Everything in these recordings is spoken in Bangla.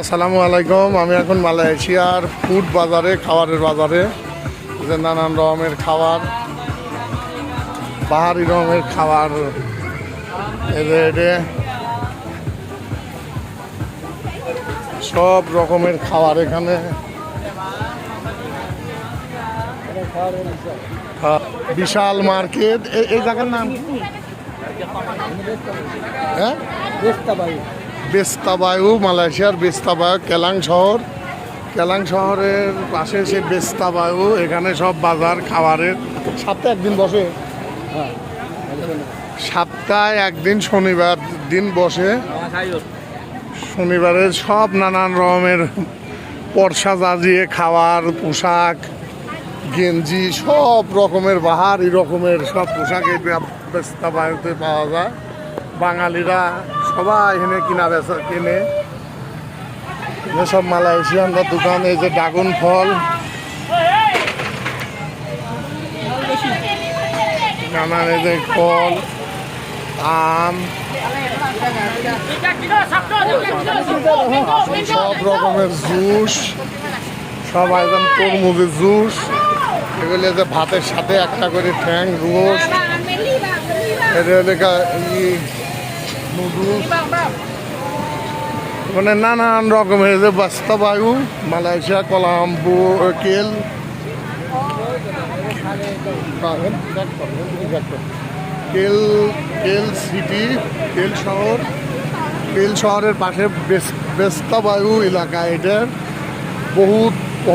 আসসালামু আলাইকুম। আমি এখন মালয়েশিয়ার ফুড বাজারে খাবারের বাজারে। যে নানান রকমের খাবার পাহাড়ি রকমের খাবার। এদের সব রকমের খাবার এখানে। হ্যাঁ, বিশাল মার্কেট। এই জায়গার নাম? হ্যাঁ? বেস্তাবায়ু মালয়েশিয়ার বেস্তাবায়ু কেলাং শহর। কেলাং শহরের পাশে সে বেস্তাবায়ু এখানে সব বাজার খাবারের। সপ্তাহে একদিন বসে? সপ্তাহে একদিন শনিবার দিন বসে। শনিবারে সব নানান রকমের পরশা জাজিয়ে খাবার পোশাক গেঞ্জি সব রকমের বাহারি রকমের সব পোশাক এই বে- বেস্তাবায়ুতে পাওয়া যায়। বাঙালিরা সবাই এখানে কিনা বেচা, কিনে। সব মালয়েশিয়ানরা দোকান, এই যে ড্রাগন ফল। নানান এই যে ফল, আম। সব রকমের জুস, সব আইটেম তরমুজের জুস। এগুলো যে ভাতের সাথে একটা করে ঠ্যাং রোস্ট। এটা মানে নানান রকমের যে বাস্তবায়ু মালয়েশিয়া কলাম্বো কেল। কেল কেল সিটি কেল শহর। কেল শহরের পাশে বেস- বেস্তাবায়ু এলাকা এটার বহুত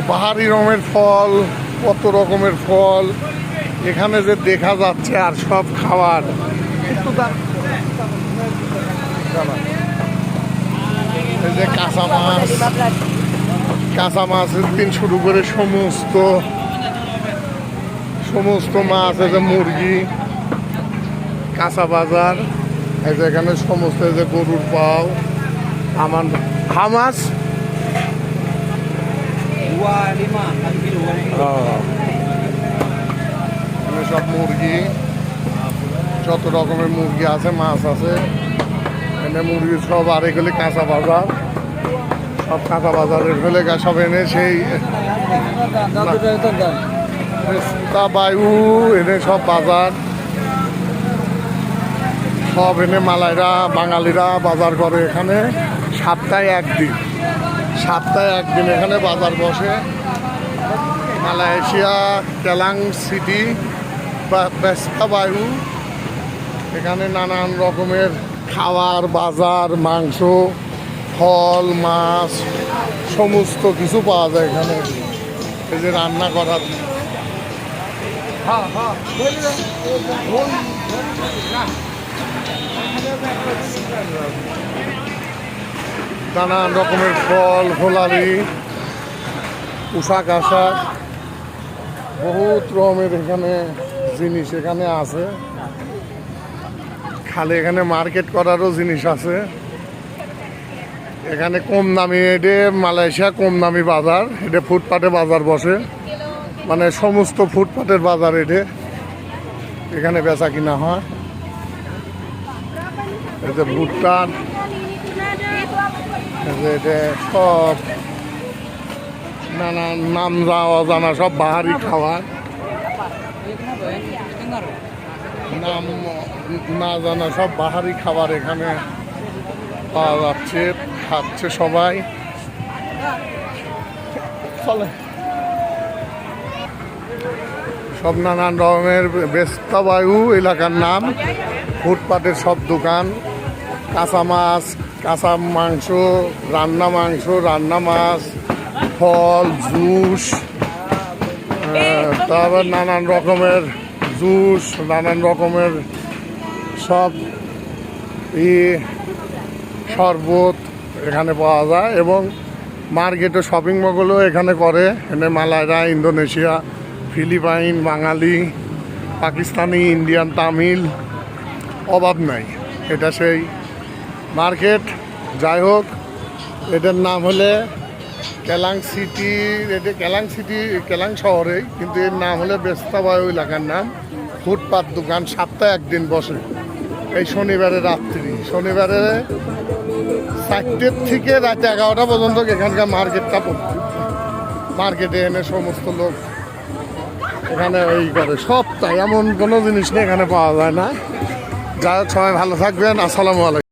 পাহাড়ি রঙের ফল কত রকমের ফল। এখানে যে দেখা যাচ্ছে আর সব খাবার। একটু এই যে কাঁচা মাছ। কাঁচা মাছের দিন শুরু করে সমস্ত সমস্ত মাছ, এই যে মুরগি, কাঁচা বাজার, এই যে এখানে সমস্ত যে গরুর পাও আমার হামাস। সব মুরগি, যত রকমের মুরগি আছে, মাছ আছে। এখানে মুরগি সব আর এগুলি কাঁচা বাজার। সব কাঁচা বাজারের ফেলে গা সব এনে সেই তা বায়ু এনে সব বাজার। সব এনে মালাইরা, বাঙালিরা বাজার করে এখানে। সপ্তাহে একদিন। সপ্তাহে একদিন এখানে বাজার বসে। মালয়েশিয়া কেলাং সিটি বা বায়ু এখানে নানান রকমের খাবার বাজার মাংস ফল মাছ সমস্ত কিছু পাওয়া যায় এখানে। এই যে রান্না করার। হ্যাঁ হ্যাঁ নানান রকমের ফল ফলারি পোশাক আশাক বহুত রকমের এখানে জিনিস এখানে আছে। খালি এখানে মার্কেট করারও জিনিস আছে। এখানে কম দামি, এটা মালয়েশিয়া কম দামি বাজার, এটা ফুটপাতে বাজার বসে। মানে সমস্ত ফুটপাতের বাজার এটা, এখানে বেচা কিনা হয়। ভুট্টান এটা সব নানান নাম যা অজানা সব বাহারি খাবার। নাম না জানা, সব বাহারি খাবার এখানে পাওয়া যাচ্ছে, খাচ্ছে সবাই। সব নানান রকমের বেস্তাবায়ু এলাকার নাম, ফুটপাতের সব দোকান, কাঁচা মাছ, কাঁচা মাংস, রান্না মাংস, রান্না মাছ, ফল, জুস তারপর নানান রকমের জুস, নানান রকমের সব ই, শরবত এখানে পাওয়া যায় এবং মার্কেটে শপিং মলগুলো এখানে করে। এখানে মালায়রা Indonesia, Philippine, Bengali, Pakistani, Indian, Tamil, অভাব নাই। এটা সেই মার্কেট। যাই হোক এটার নাম হলে কেলাং সিটি এটা কেলাং সিটি, কেলাং শহরেই, কিন্তু এর নাম হলে বেস্তাবায়ু এলাকার নাম। ফুটপাত দোকান সপ্তাহে একদিন বসে। এই শনিবারে রাত্রি। শনিবারে চারটের থেকে রাত এগারোটা পর্যন্ত এখানকার মার্কেটটা পড়ত মার্কেটে এনে সমস্ত লোক এখানে ওই করে। সবটাই এমন কোনো জিনিস নিয়ে এখানে পাওয়া যায় না। যারা সবাই ভালো থাকবেন। আসসালামু আলাইকুম।